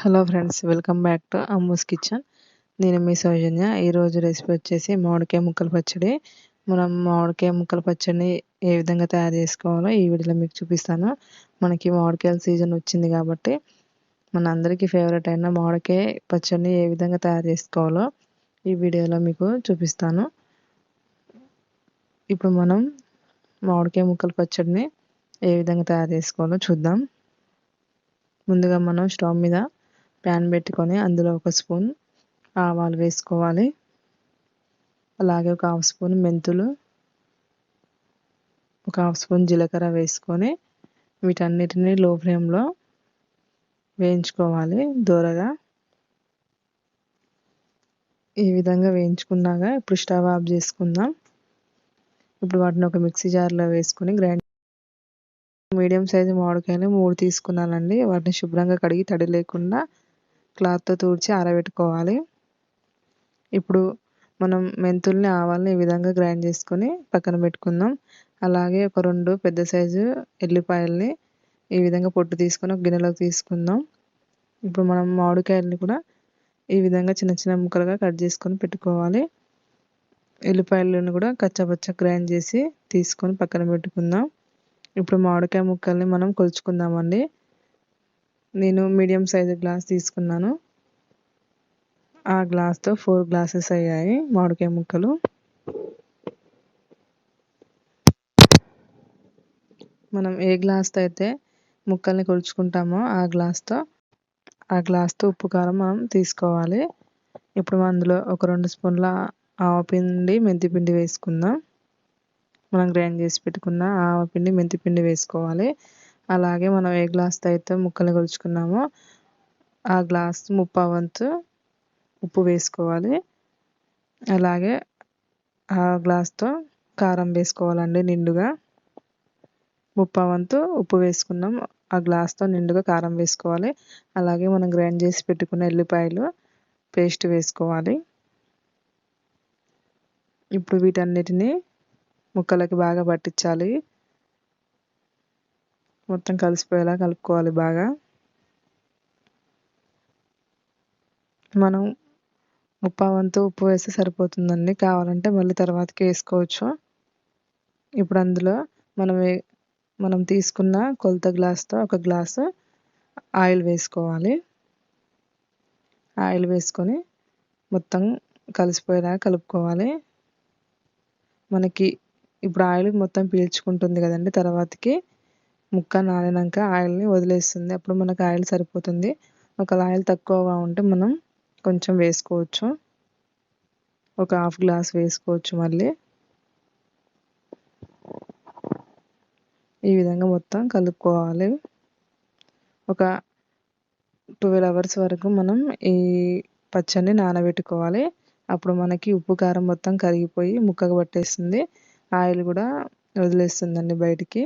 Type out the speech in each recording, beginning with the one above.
Hello friends welcome back to Ammu's kitchen. నేను మీ సౌజన్య. ఈరోజు రెసిపీ వచ్చేసి మామిడికాయ ముక్కల పచ్చడి. మనం మామిడికాయ ముక్కల పచ్చడిని ఏ విధంగా తయారు చేసుకోవాలో ఈ వీడియోలో మీకు చూపిస్తాను. మనకి మామిడికాయల సీజన్ వచ్చింది కాబట్టి మన అందరికీ ఫేవరెట్ అయిన మామిడికాయ పచ్చడిని ఏ విధంగా తయారు చేసుకోవాలో ఈ వీడియోలో మీకు చూపిస్తాను. ఇప్పుడు మనం మామిడికాయ ముక్కల పచ్చడిని ఏ విధంగా తయారు చేసుకోవాలో చూద్దాం. ముందుగా మనం స్టవ్ మీద ప్యాన్ పెట్టుకొని అందులో ఒక స్పూన్ ఆవాలు వేసుకోవాలి. అలాగే ఒక హాఫ్ స్పూన్ మెంతులు ఒక హాఫ్ స్పూన్ జీలకర్ర వేసుకొని వీటన్నిటిని లో ఫ్లేమ్లో వేయించుకోవాలి దూరగా. ఈ విధంగా వేయించుకున్నాక ఇప్పుడు స్టవ్ ఆఫ్ చేసుకుందాం. ఇప్పుడు వాటిని ఒక మిక్సీ జార్లో వేసుకొని గ్రైండ్ మీడియం సైజు మామిడికాయలు మూడు తీసుకున్నానండి. వాటిని శుభ్రంగా కడిగి తడి లేకుండా క్లాత్తో తుడిచి ఆరబెట్టుకోవాలి. ఇప్పుడు మనం మెంతుల్ని ఆవాలని ఈ విధంగా గ్రైండ్ చేసుకొని పక్కన పెట్టుకుందాం. అలాగే ఒక రెండు పెద్ద సైజు ఎల్లిపాయల్ని ఈ విధంగా పొట్టు తీసుకొని ఒక గిన్నెలోకి తీసుకుందాం. ఇప్పుడు మనం మామిడికాయలని కూడా ఈ విధంగా చిన్న చిన్న ముక్కలుగా కట్ చేసుకొని పెట్టుకోవాలి. ఎల్లిపాయలను కూడా కచ్చపచ్చ గ్రైండ్ చేసి తీసుకొని పక్కన పెట్టుకుందాం. ఇప్పుడు మామిడికాయ ముక్కల్ని మనం కొలుచుకుందామండి. నేను మీడియం సైజు గ్లాస్ తీసుకున్నాను. ఆ గ్లాస్తో ఫోర్ గ్లాసెస్ అయ్యాయి మామిడికాయ ముక్కలు. మనం ఏ గ్లాస్తో అయితే ముక్కల్ని కొలుచుకుంటామో ఆ గ్లాస్తో ఆ గ్లాస్తో ఉప్పు కారం మనం తీసుకోవాలి. ఇప్పుడు అందులో ఒక రెండు స్పూన్ల ఆవపిండి మెంతిపిండి వేసుకుందాం. మనం గ్రైండ్ చేసి పెట్టుకున్న ఆవపిండి మెంతిపిండి వేసుకోవాలి. అలాగే మనం ఏ గ్లాస్తో అయితే ముక్కలు కొలుచుకున్నామో ఆ గ్లాస్ ముప్పావంతు ఉప్పు వేసుకోవాలి. అలాగే ఆ గ్లాస్తో కారం వేసుకోవాలండి నిండుగా. ముప్పావంతు ఉప్పు వేసుకున్నాం. ఆ గ్లాస్తో నిండుగా కారం వేసుకోవాలి. అలాగే మనం గ్రైండ్ చేసి పెట్టుకున్న ఎల్లిపాయలు పేస్ట్ వేసుకోవాలి. ఇప్పుడు వీటన్నిటిని ముక్కలకి బాగా పట్టించాలి. మొత్తం కలిసిపోయేలా కలుపుకోవాలి బాగా. మనం ముప్పావంతు ఉప్పు వేస్తే సరిపోతుందండి. కావాలంటే మళ్ళీ తర్వాతకి వేసుకోవచ్చు. ఇప్పుడు అందులో మనం మనం తీసుకున్న కొలత గ్లాస్తో ఒక గ్లాసు ఆయిల్ వేసుకోవాలి. ఆయిల్ వేసుకొని మొత్తం కలిసిపోయేలా కలుపుకోవాలి. మనకి ఇప్పుడు ఆయిల్ మొత్తం పీల్చుకుంటుంది కదండి తర్వాతకి. ముక్క నానినాక ఆయిల్ని వదిలేస్తుంది. అప్పుడు మనకు ఆయిల్ సరిపోతుంది. ఒకవేళ ఆయిల్ తక్కువగా ఉంటే మనం కొంచెం వేసుకోవచ్చు. ఒక హాఫ్ గ్లాస్ వేసుకోవచ్చు మళ్ళీ. ఈ విధంగా మొత్తం కలుపుకోవాలి. ఒక ట్వెల్వ్ అవర్స్ వరకు మనం ఈ పచ్చడిని నానబెట్టుకోవాలి. అప్పుడు మనకి ఉప్పు కారం మొత్తం కరిగిపోయి ముక్కకు పట్టేస్తుంది. ఆయిల్ కూడా వదిలేస్తుందండి బయటికి.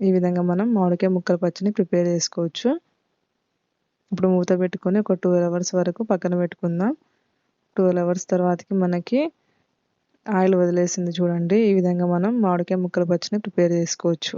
ఈ విధంగా మనం మామిడికాయ ముక్కల పచ్చిని ప్రిపేర్ చేసుకోవచ్చు. ఇప్పుడు మూత పెట్టుకొని ఒక టూ అవర్స్ వరకు పక్కన పెట్టుకుందాం. ట్వెల్వ్ అవర్స్ తర్వాతకి మనకి ఆయిల్ వదిలేసింది చూడండి. ఈ విధంగా మనం మామిడికాయ ముక్కల పచ్చిని ప్రిపేర్ చేసుకోవచ్చు.